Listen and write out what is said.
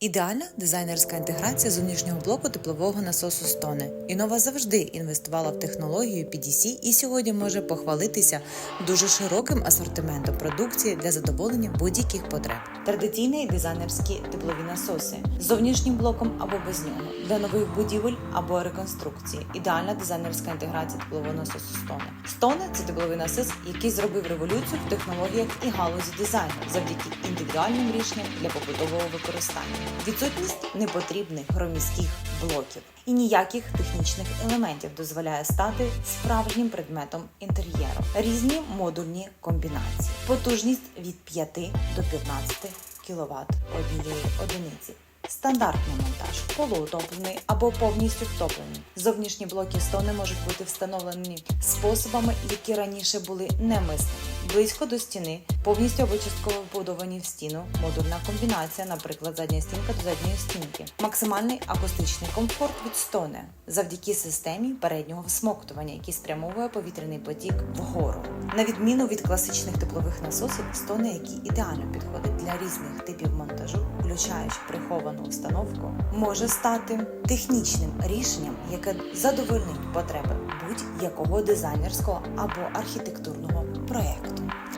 Ідеальна дизайнерська інтеграція зовнішнього блоку теплового насосу Стоне. Інова завжди інвестувала в технологію PDC і сьогодні може похвалитися дуже широким асортиментом продукції для задоволення будь-яких потреб. Традиційні дизайнерські теплові насоси з зовнішнім блоком або без нього для нових будівель або реконструкції. Ідеальна дизайнерська інтеграція теплового насосу Стоне. Стоне це тепловий насос, який зробив революцію в технологіях і галузі дизайну завдяки індивідуальним рішенням для побутового використання. Відсутність непотрібних громіських блоків і ніяких технічних елементів дозволяє стати справжнім предметом інтер'єру. Різні модульні комбінації, потужність від 5 до 15 кВт однієї одиниці. Стандартний монтаж, полуутоплений або повністю втоплений. Зовнішні блоки стони можуть бути встановлені способами, які раніше були немислими. Близько до стіни, повністю або частково вбудовані в стіну, модульна комбінація, наприклад, задня стінка до задньої стінки, максимальний акустичний комфорт від стони завдяки системі переднього всмоктування, який спрямовує повітряний потік вгору. На відміну від класичних теплових насосів, стони, які ідеально підходять для різних типів монтажу, включаючи приховану установку, може стати технічним рішенням, яке задовольнить потреби будь-якого дизайнерського або архітектурного projeto.